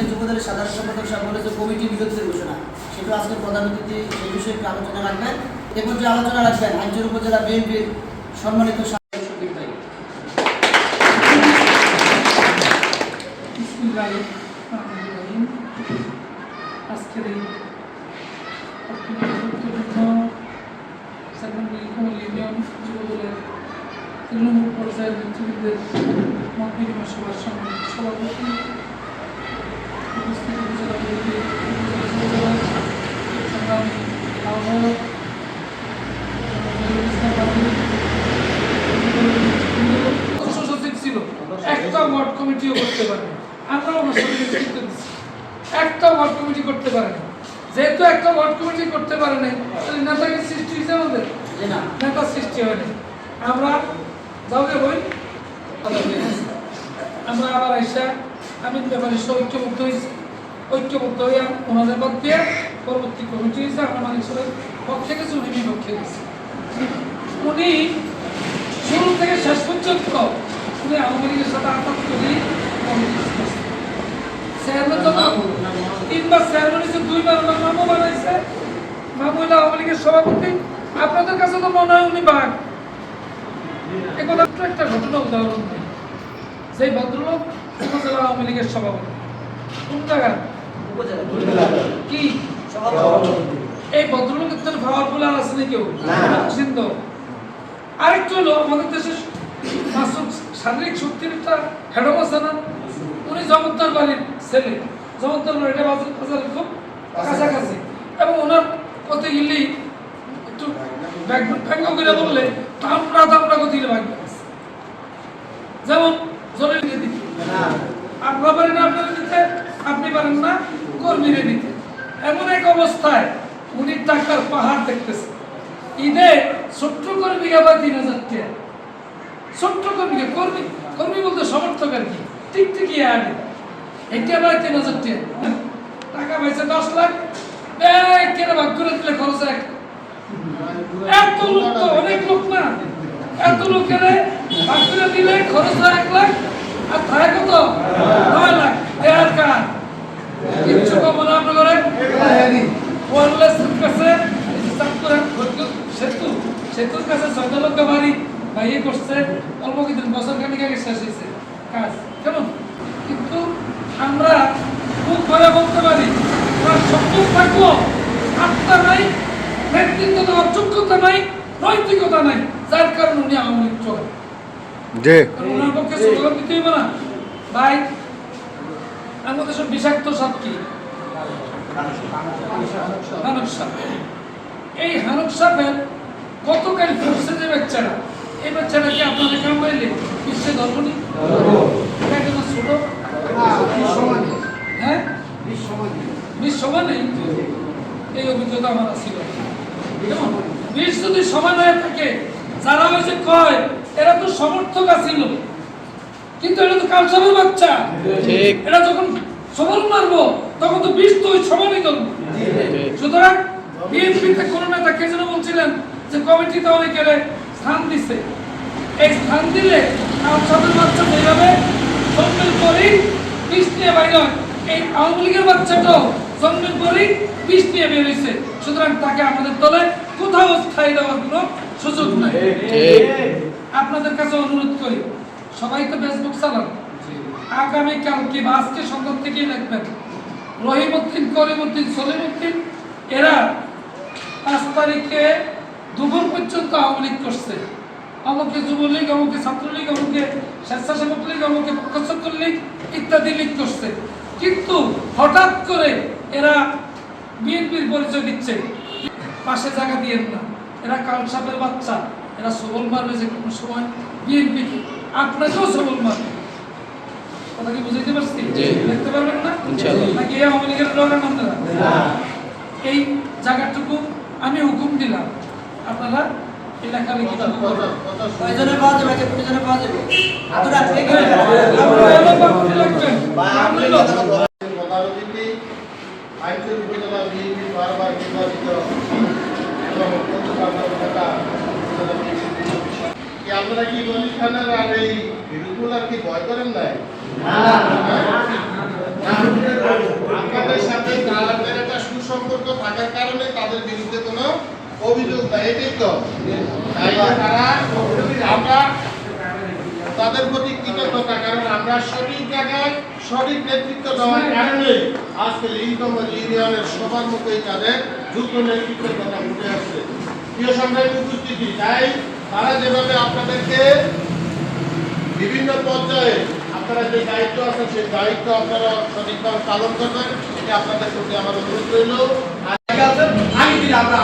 Senior যুবদলের সাধারণ সম্পাদক সাহেব বলেছে, কমিটি বিরোধের ঘোষণা। সেটা আজকে প্রধান অতিথি সেই বিষয়ে একটু আলোচনা রাখবেন। এ পর্যায়ে আলোচনা রাখবেন হাইচর উপজেলা বিএনপির সম্মানিত তৃণমূল পর্যায়ের নেতৃবৃন্দের মত বিনিময় সম্মানিত সভাপতি উপস্থিত উপজেলা বিএনপি উপজেলা সংগ্রামী আহ্বায়ক জনাব ইসলাম বাবু, যুবদলের নেতৃবৃন্দ, সদস্য সচিব ছিল। একটা ওয়ার্ড কমিটিও করতে পারে আমরা ওনার সাথে নেতৃত্ব দিচ্ছি একটা ওয়ার্ড কমিটি করতে পারে যেহেতু একটা ওয়ার্ড কমিটি করতে পারে নাই তাহলে নেতাকে সৃষ্টি হয়েছে আমাদের? যে না। নেতা সৃষ্টি হয়নি আমরা যাওকে বই আমরা আবার আইসা আমি ব্যাপারে সব ঐক্যবদ্ধ হয়েছি। ঐক্যবদ্ধ হইয়া ওনাদের বাদ দিয়ে পরবর্তী কমিটি হয়েছে আমরা মালিক সাহেবের পক্ষে গেছি উনি বিপক্ষে গেছে উনি শুরু থেকে শেষ পর্যন্ত উনি আওয়ামী লীগের সাথে আওয়ামী লীগের সভাপতি। আপনাদের কাছে তো মনে হয় বাঘ। একটা ঘটনা ভদ্রলোক উপজেলা কি? এই ভদ্রলোকের তো পাওয়ারফুল আর আছে কেউ সিন্ধ আরেকটু হলো আমাদের দেশের শারীরিক শক্তির একটা হেডম আছে না? উনি জগদ্দার বাড়ির ছেলে। জগদ্দার বাড়ি এটা বাজার বাজার খুব কাছাকাছি। এবং ওনার প্রতি গেলেই একটু ব্যাগ- করে বললে আমরা দামরা গতিলে ভাগ্য যেমন দিতে আপনারা পারেন না আপনারা দিতে আপনি পারেন না কর্মীরে দিতে এমন এক অবস্থায় উনি টাকার পাহাড় দেখতেছে। ঈদে ছোট্ট কর্মী আবার তিন হাজার টাকা। ছোট্ট কর্মীকে কর্মী কর্মী বলতে সমর্থক আর কি। টিকটিকি আগে এটা আবার তিন হাজার টাকা। টাকা পাইছে দশ লাখ। কেটে ভাগ করে দিলে খরচ এক। এত লোক তো অনেক লোক না। এত লোকের ভাগ করে দিলে খরচ হয় এক লাখ আর থাকে কত নয় লাখ দেড় কার কিচ্ছু কম না আপনার ঘরে ওয়ারলেস কাছে এই যে চাঁদপুর সেতু সেতুর কাছে চোদ্দ লক্ষ বাড়ি বাইয়ে করছে অল্প কিছু বছর খানিক আগে শেষ হয়েছে কাজ। কেমন? কিন্তু আমরা মুখ ভরে বলতে পারি। আমরা সক্ষম আত্মা নাই নেতৃত্ব দেওয়ার যোগ্যতা নাই নৈতিকতা নাই যার কারণে উনি আওয়ামী লীগ চলে। যে ওনার পক্ষে স্লোগান দিতে হইবে না। ভাই আমাদের সব বিষাক্ত সাপ কি? হানক সাপ। এই হানক সাপের গতকাল ফুটছে যে বাচ্চারা এই বাচ্চাটা কি আপনাদের কামাইলে বিশ্বে ধর্মনি এটা কেন ছোট। হ্যাঁ? বিশ সমান নেই? এই অভিজ্ঞতা আমার ছিল বিশ যদি সমান হয়ে থাকে যারা হয়েছে কয় এরা তো সমর্থক আছিল কিন্তু এটা তো কালসারের বাচ্চা। এটা যখন সবল মারবো তখন তো বিষ তো ওই সমানই ধরবো সুতরাং বিএনপিতে কোনো নেতা কে যেন বলছিলেন যে কমিটিতে অনেকের স্থান দিছে। এই স্থান দিলে কালসারের বাচ্চা যেভাবে জন্মের পরেই বিষ নিয়ে বাইর হয় এই আওয়ামী লীগের বাচ্চাটাও জন্মের পরেই বিষ নিয়ে বের হয়েছে সুতরাং তাকে আমাদের দলে কোথাও স্থায়ী দেওয়ার কোনো সুযোগ নাই। আপনাদের কাছে অনুরোধ করি সবাই তো ফেসবুক চালান। আগামী কালকে বা আজকে সন্ধ্যা থেকেই লিখবেন রহিমউদ্দিন করিমউদ্দিন সলিমউদ্দিন এরা পাঁচ তারিখে দুপুর পর্যন্ত আওয়ামী লীগ করছে। অমুকে যুবলীগ অমুকে ছাত্রলীগ আমাকে স্বেচ্ছাসেবক লীগ অমুকে পক্ষচক্র লীগ ইত্যাদি লীগ করছে। কিন্তু হঠাৎ করে এরা বিএনপির পরিচয় দিচ্ছে। পাশে জায়গা দিয়েন না। এরা কালসাপের বাচ্চা। এরা সবল মারবে যে কোনো সময়। বিএনপি আপনাকেও সবল মারবে। কথা কি বুঝাইতে পারছি? দেখতে পারবেন না? নাকি আওয়ামী লীগের আপনারা এই জায়গাটুকু আমি হুকুম দিলাম। আপনারা সেটা পাওয়া যাবে পাওয়া যাবে আপনারা কি লাগবেন কি খানের আর এই কি ভয় করেন নাই আপনাদের সাথে সুসম্পর্ক থাকার কারণে তাদের বিরুদ্ধে কোনো না এটাই তো। আমরা তাদের প্রতি কৃতজ্ঞতা কারণ আমরা সঠিক জায়গায় সঠিক নেতৃত্ব দেওয়ার কারণে আজকে লিঙ্কম ইউনিয়নের সবার মুখেই তাদের যুক্ত নেতৃত্বের কথা উঠে আসছে। প্রিয় সংগ্রামী উপস্থিতি তাই তারা যেভাবে আপনাদেরকে বিভিন্ন পর্যায়ে আপনারা যে দায়িত্ব আছে সেই দায়িত্ব আপনারা সঠিকভাবে পালন করবেন এটা আপনাদের প্রতি আমার অনুরোধ রইল। আছে আমি আমরা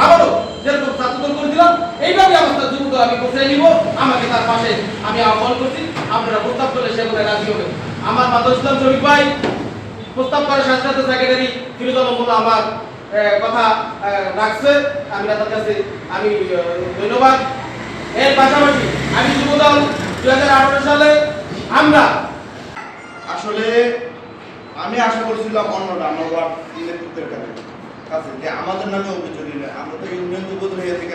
আমার আমি কোথায় নিব? আমাকে তার পাশে আমি আহ্বান করছি, আপনারা প্রস্তাব করলে সেগুলো রাজি হবে। আমার মাদুর ইসলাম শরীফ ভাই, প্রস্তাব করে সাংস্কৃতিক সেক্রেটারি ফিরোজ আমার কথা রাখছে। আমি তার কাছে, আমি ধন্যবাদ। এর পাশাপাশি আমি যুবদল দুই হাজার আঠারো সালে আমরা আসলে আমি আশা করছিলাম অন্যটা আমার ওয়ার্ড নেতৃত্বের কাছে। যে আমাদের নামে অভিযোগ আমরা তো ইউনিয়ন যুবদল হয়ে থেকে